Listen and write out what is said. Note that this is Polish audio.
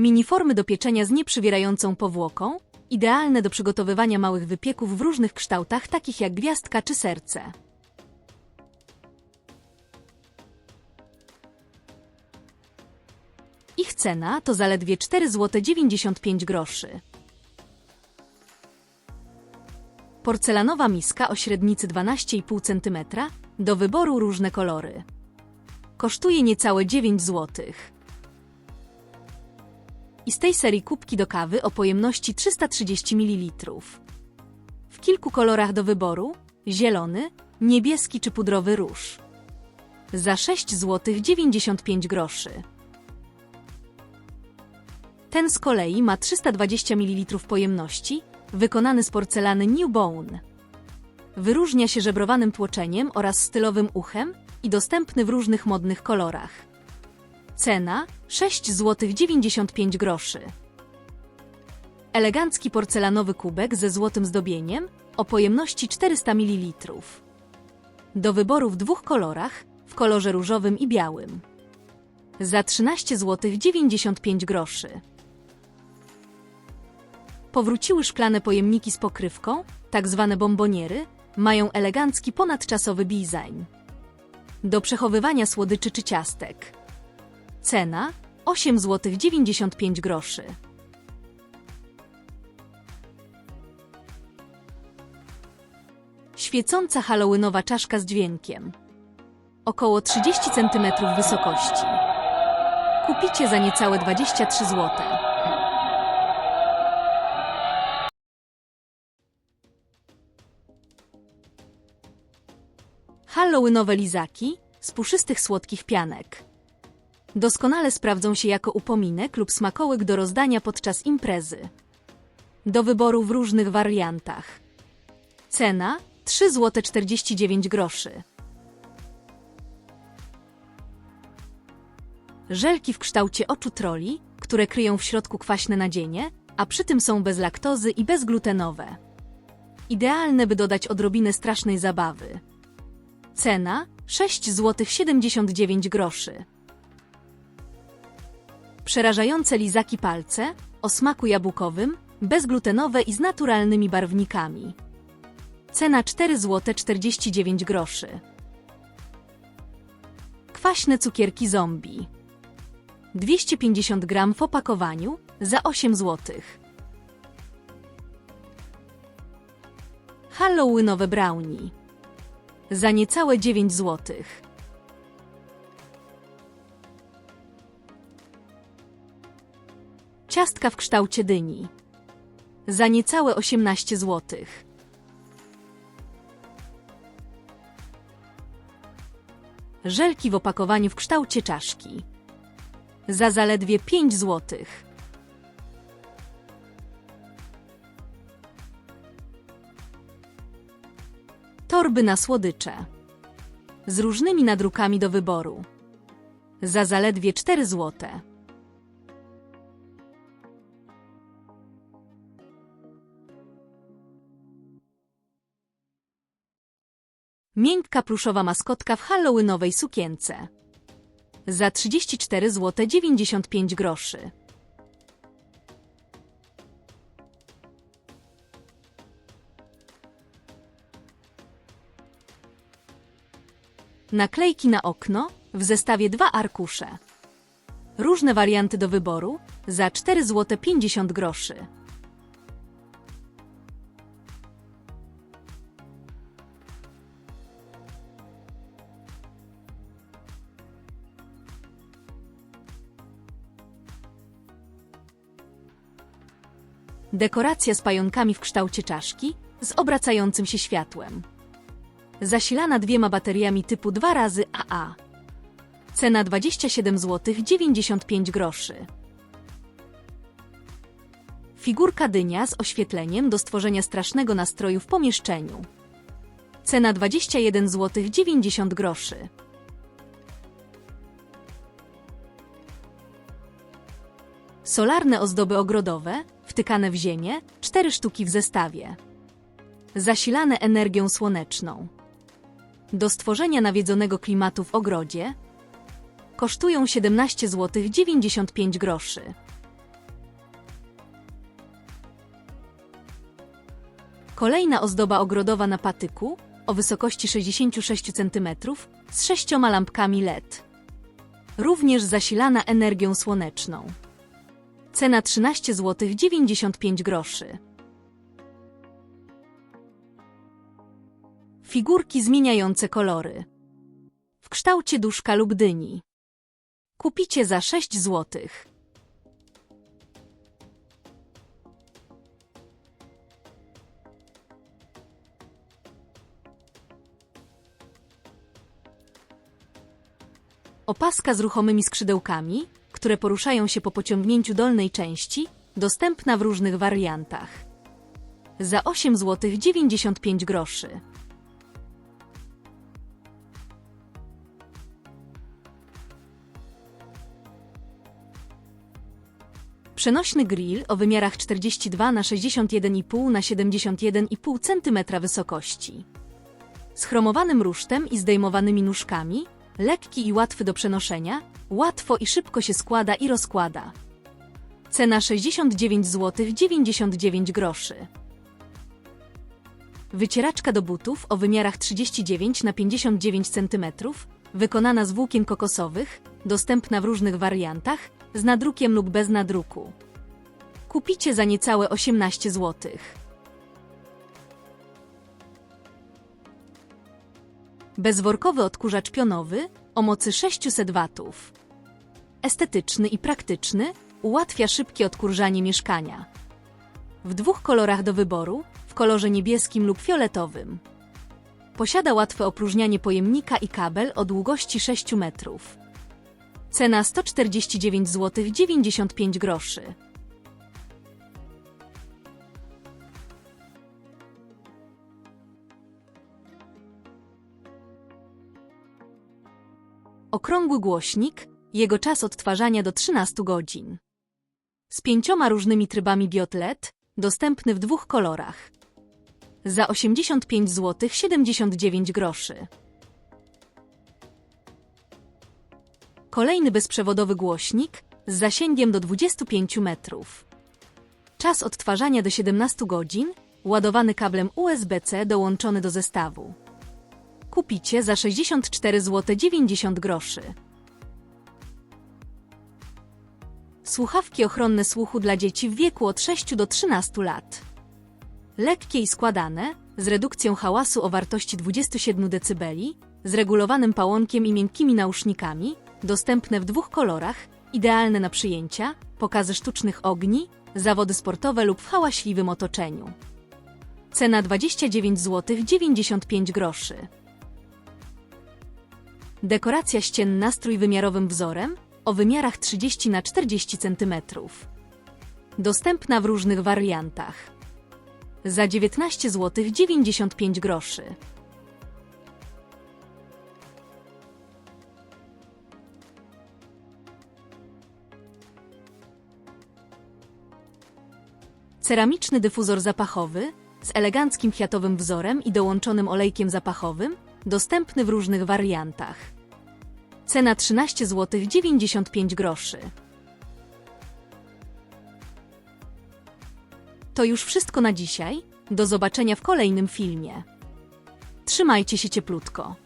Miniformy do pieczenia z nieprzywierającą powłoką, idealne do przygotowywania małych wypieków w różnych kształtach, takich jak gwiazdka czy serce. Ich cena to zaledwie 4 zł 95 groszy. Porcelanowa miska o średnicy 12,5 cm, do wyboru różne kolory. Kosztuje niecałe 9 zł. I z tej serii kubki do kawy o pojemności 330 ml. W kilku kolorach do wyboru: zielony, niebieski czy pudrowy róż. Za 6 zł 95 groszy. Ten z kolei ma 320 ml pojemności, wykonany z porcelany New Bone. Wyróżnia się żebrowanym tłoczeniem oraz stylowym uchem i dostępny w różnych modnych kolorach. Cena 6 zł 95 groszy. Elegancki porcelanowy kubek ze złotym zdobieniem o pojemności 400 ml. Do wyboru w dwóch kolorach, w kolorze różowym i białym. Za 13 zł 95 groszy. Powróciły szklane pojemniki z pokrywką, tak zwane bomboniery, mają elegancki ponadczasowy design. Do przechowywania słodyczy czy ciastek. Cena 8 zł 95 groszy. Świecąca halloweenowa czaszka z dźwiękiem. Około 30 cm wysokości. Kupicie za niecałe 23 zł. Halloweenowe lizaki z puszystych słodkich pianek. Doskonale sprawdzą się jako upominek lub smakołyk do rozdania podczas imprezy. Do wyboru w różnych wariantach. Cena 3 zł 49 groszy. Żelki w kształcie oczu troli, które kryją w środku kwaśne nadzienie, a przy tym są bez laktozy i bezglutenowe. Idealne, by dodać odrobinę strasznej zabawy. Cena 6 zł 79 groszy. Przerażające lizaki palce o smaku jabłkowym, bezglutenowe i z naturalnymi barwnikami. Cena 4 zł 49 groszy. Kwaśne cukierki zombie. 250 gram w opakowaniu za 8 zł. Halloweenowe brownie za niecałe 9 zł. Ciastka w kształcie dyni za niecałe 18 zł. Żelki w opakowaniu w kształcie czaszki za zaledwie 5 złotych. Torby na słodycze. Z różnymi nadrukami do wyboru. Za zaledwie 4 złote. Miękka pluszowa maskotka w halloweenowej sukience. Za 34 zł 95 groszy. Naklejki na okno w zestawie dwa arkusze. Różne warianty do wyboru za 4 zł 50 groszy. Dekoracja z pająkami w kształcie czaszki z obracającym się światłem. Zasilana dwiema bateriami typu 2 razy AA. Cena 27 zł 95 groszy. Figurka dynia z oświetleniem do stworzenia strasznego nastroju w pomieszczeniu. Cena 21 zł 90 groszy. solarne ozdoby ogrodowe, wtykane w ziemię, cztery sztuki w zestawie. Zasilane energią słoneczną. Do stworzenia nawiedzonego klimatu w ogrodzie kosztują 17 zł 95 groszy. Kolejna ozdoba ogrodowa na patyku o wysokości 66 cm z sześcioma lampkami LED. Również zasilana energią słoneczną. Cena 13 zł 95 groszy. Figurki zmieniające kolory. W kształcie duszka lub dyni. Kupicie za 6 zł. Opaska z ruchomymi skrzydełkami, które poruszają się po pociągnięciu dolnej części, dostępna w różnych wariantach. Za 8 zł 95 groszy. Przenośny grill o wymiarach 42 na 61,5 na 71,5 cm wysokości. Z chromowanym rusztem i zdejmowanymi nóżkami, lekki i łatwy do przenoszenia, łatwo i szybko się składa i rozkłada. Cena 69 zł 99 groszy. Wycieraczka do butów o wymiarach 39 na 59 cm, wykonana z włókien kokosowych, dostępna w różnych wariantach, z nadrukiem lub bez nadruku. Kupicie za niecałe 18 zł. Bezworkowy odkurzacz pionowy o mocy 600 watów. Estetyczny i praktyczny, ułatwia szybkie odkurzanie mieszkania. W dwóch kolorach do wyboru, w kolorze niebieskim lub fioletowym. Posiada łatwe opróżnianie pojemnika i kabel o długości 6 metrów. Cena 149 zł 95 groszy. Okrągły głośnik, jego czas odtwarzania do 13 godzin. Z pięcioma różnymi trybami biotlet, dostępny w dwóch kolorach. Za 85 zł 79 groszy. Kolejny bezprzewodowy głośnik z zasięgiem do 25 metrów. Czas odtwarzania do 17 godzin, ładowany kablem USB-C dołączony do zestawu. Kupicie za 64 zł 90 groszy. Słuchawki ochronne słuchu dla dzieci w wieku od 6 do 13 lat. Lekkie i składane, z redukcją hałasu o wartości 27 dB, z regulowanym pałąkiem i miękkimi nausznikami, dostępne w dwóch kolorach, idealne na przyjęcia, pokazy sztucznych ogni, zawody sportowe lub w hałaśliwym otoczeniu. Cena 29 zł 95 groszy. Dekoracja ścienna z trójwymiarowym wzorem o wymiarach 30 na 40 cm. Dostępna w różnych wariantach. Za 19 zł 95 groszy. Ceramiczny dyfuzor zapachowy z eleganckim kwiatowym wzorem i dołączonym olejkiem zapachowym, dostępny w różnych wariantach. Cena 13 zł 95 groszy. To już wszystko na dzisiaj. Do zobaczenia w kolejnym filmie. Trzymajcie się cieplutko.